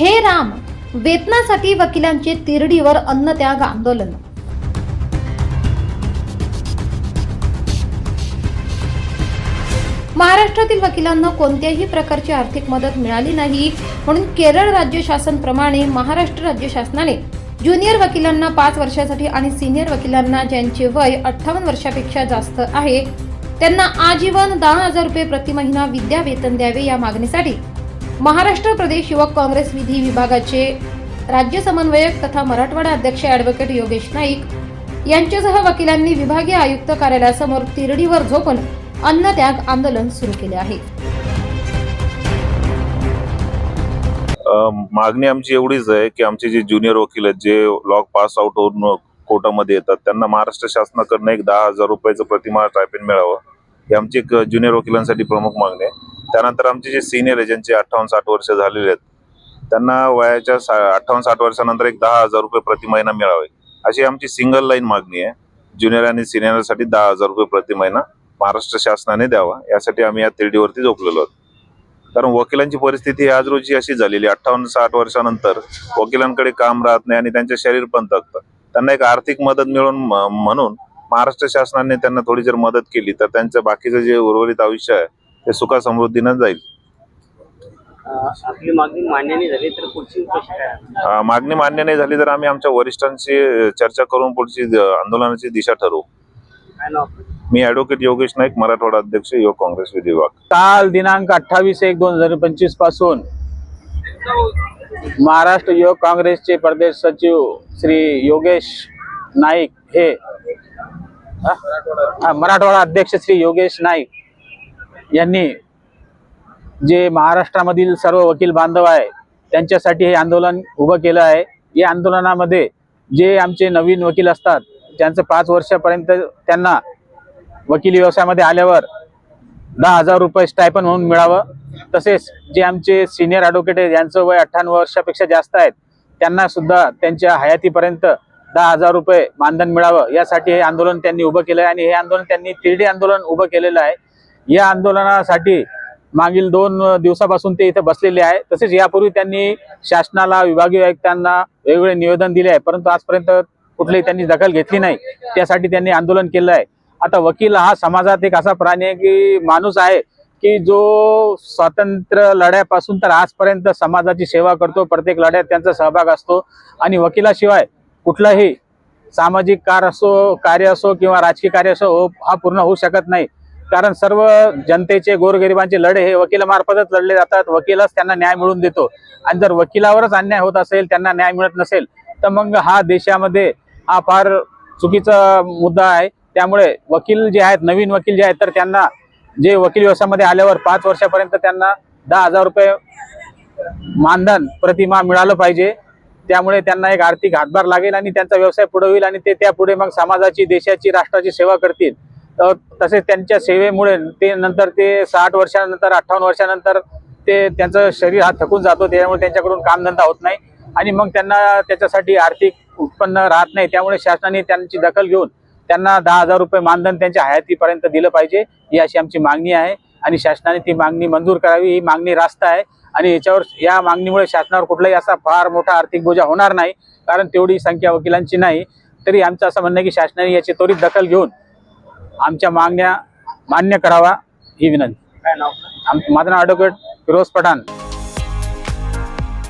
हे राम वेतनासाठी वकिलांचे तिरडीवर अन्नत्याग आंदोलन. महाराष्ट्रातील वकिलांना कोणत्याही प्रकारची आर्थिक मदत मिळाली नाही म्हणून केरळ राज्य शासनप्रमाणे महाराष्ट्र राज्य शासनाने ज्युनियर वकिलांना पाच वर्षासाठी आणि सिनियर वकिलांना ज्यांचे वय अठ्ठावन्न वर्षापेक्षा जास्त आहे त्यांना आजीवन दहा हजार रुपये प्रति महिना विद्या वेतन द्यावे या मागणीसाठी महाराष्ट्र प्रदेश युवक काँग्रेस विधी विभागाचे राज्य समन्वयक तथा मराठवाडा अध्यक्ष ॲडव्होकेट योगेश नाईक यांच्यासह वकिलांनी विभागीय आयुक्त कार्यालयासमोर तिरडीवर झोपून अन्नत्याग आंदोलन सुरू केले आहे. मागणी आमची एवढीच आहे की आमचे जे ज्युनियर वकील आहेत जे लॉग पास आउट होऊन कोर्टामध्ये येतात त्यांना महाराष्ट्र शासनाकडनं एक दहा हजार रुपयाचं प्रतिमा टायपिन मिळावं. ही आमची एक ज्युनियर वकिलांसाठी प्रमुख मागणी आहे. त्यानंतर आमचे जे सिनियर आहे ज्यांचे अठ्ठावन्न साठ वर्ष झालेले आहेत त्यांना वयाच्या सा अठ्ठावन्न साठ वर्षानंतर एक दहा हजार रुपये प्रति महिना मिळावे. अशी आमची सिंगल लाईन मागणी आहे. ज्युनियर आणि सिनियरसाठी दहा हजार रुपये प्रति महिना महाराष्ट्र शासनाने द्यावा. यासाठी आम्ही या तिरडीवरती झोपलेलो आहोत. कारण वकिलांची परिस्थिती आज रोजी अशी झालेली अठ्ठावन्न साठ वर्षानंतर वकिलांकडे काम राहत नाही आणि त्यांचे शरीर पण थकतं. त्यांना एक आर्थिक मदत मिळून म- म्हणून महाराष्ट्र शासनाने त्यांना थोडी जर मदत केली तर त्यांचं बाकीचं जे उर्वरित आयुष्य आहे ते सुखा समृद्धीनं जाईल आपली मागणी मान्य नाही झाली तर पुढची कशी काय अं, मागणी मान्य नाही झाली तर आम्ही आमच्या वरिष्ठांशी अं, चर्चा करून पुढची अं, आंदोलनाची दिशा ठरवू काय नाव आपलं? मी ॲडव्होकेट योगेश नाईक मराठवाडा अध्यक्ष युवक काँग्रेस विधी विभाग काल दिनांक अठ्ठावीस एक दोन हजार पंचवीसपासून महाराष्ट्र युवक काँग्रेसचे प्रदेश सचिव श्री योगेश नाईक हे हा? हा, मराठवाडा अध्यक्ष श्री योगेश नाईक यांनी जे महाराष्ट्रामधील सर्व वकील बांधव आहे त्यांच्यासाठी हे आंदोलन उभं केलं आहे. या आंदोलनामध्ये जे आमचे नवीन वकील असतात ज्यांचं पाच वर्षापर्यंत त्यांना वकील व्यवसायामध्ये आल्यावर दहा हजार रुपये स्टायपन म्हणून मिळावं. तसेच जे आमचे सिनियर ॲडव्होकेट आहेत यांचं वय अठ्ठ्याण्णव वर्षापेक्षा जास्त आहेत त्यांना सुद्धा त्यांच्या हयातीपर्यंत दहा हजार रुपये मानधन मिळावं. यासाठी हे आंदोलन त्यांनी उभं केलं आहे आणि हे आंदोलन त्यांनी तिरडी आंदोलन उभं केलेलं आहे. या आंदोलनासाठी मागील दोन दिवसापासून ते इथे बसलेले आहे तसेच यापूर्वी त्यांनी शासनाला विभागीय आयुक्तांना वेगवेगळे निवेदन दिले आहे. परंतु आजपर्यंत कुठलीही त्यांनी दखल घेतली नाही. त्यासाठी त्यांनी आंदोलन केलं आहे. आता वकील हा समाजात एक असा प्राणी आहे की माणूस आहे की जो स्वातंत्र्य लढ्यापासून तर आजपर्यंत समाजाची सेवा करतो. प्रत्येक लढ्यात त्यांचा सहभाग असतो. आणि वकिलाशिवाय कुठलाही सामाजिक कार असो कार्य असो किंवा राजकीय कार्य असो हो- हा पूर्ण होऊ शकत नाही. कारण सर्व जनतेचे गोरगरिबांचे लढे हे वकिलामार्फतच लढले जातात. वकीलच त्यांना न्याय मिळवून देतो. आणि जर वकिलावरच अन्याय होत असेल त्यांना न्याय मिळत नसेल तर मग हा देशामध्ये हा फार चुकीचा मुद्दा आहे. त्यामुळे वकील जे आहेत नवीन वकील जे आहेत तर त्यांना जे वकील व्यवसायामध्ये आल्यावर पाच वर्षापर्यंत त्यांना दहा हजार रुपये मानधन प्रतिमा मिळालं पाहिजे. त्यामुळे त्यांना एक आर्थिक हातभार लागेल आणि त्यांचा व्यवसाय पुढे होईल आणि ते त्यापुढे मग समाजाची देशाची राष्ट्राची सेवा करतील. तसेच त्यांच्या सेवेमुळे ते नंतर ते साठ वर्षानंतर अठ्ठावन्न वर्षानंतर ते त्यांचं शरीर हा थकून जातो. त्यामुळे त्यांच्याकडून कामधंदा होत नाही. आणि मग त्यांना त्याच्यासाठी आर्थिक उत्पन्न राहत नाही. त्यामुळे शासनाने त्यांची दखल घेऊन त्यांना दहा हजार रुपये मानधन त्यांच्या हयातीपर्यंत दिलं पाहिजे. ही अशी आमची मागणी आहे. आणि शासनाने ती मागणी मंजूर करावी. ही मागणी रास्त आहे. आणि याच्यावर या मागणीमुळे शासनावर कुठलाही असा फार मोठा आर्थिक बोजा होणार नाही. कारण तेवढी संख्या वकिलांची नाही. तरी आमचं असं म्हणणं आहे की शासनाने याची त्वरित दखल घेऊन आमच्या मागण्या मान्य करावा ही विनंती. माझं नाव ॲडव्होकेट फिरोज पठाण.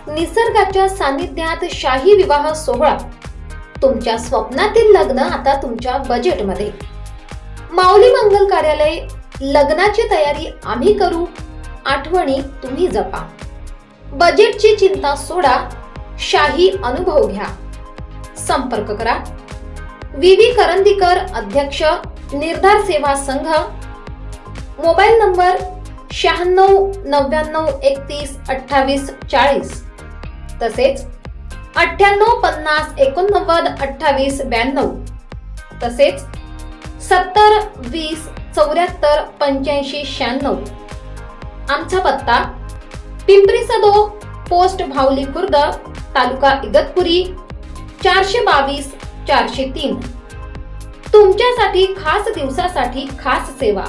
निसर्गाच्या सानिध्यात शाही विवाह सोहळा. तुमच्या स्वप्नातील लग्न आता तुमच्या बजेटमध्ये माऊली मंगल कार्यालय लग्नाची तयारी आम्ही करू आठवणी तुम्ही जपा. बजेटची चिंता सोडा शाही अनुभव घ्या. संपर्क करा. विवी करंदीकर अध्यक्ष निर्धार सेवा संघ. मोबाईल नंबर शहाण्णव नव्याण्णव एकतीस अठ्ठावीस चाळीस. तसेच अठ्ठ्याण्णव पन्नास एकोणनव्वद अठ्ठावीस ब्याण्णव. तसेच सत्तर वीस चौऱ्याहत्तर पंच्याऐंशी शहाण्णव. आमचा पत्ता पिंपरी सदो पोस्ट भावली खुर्द तालुका इगतपुरी चारशे बावीस चारशे तीन. तुमच्यासाठी खास दिवसासाठी खास सेवा.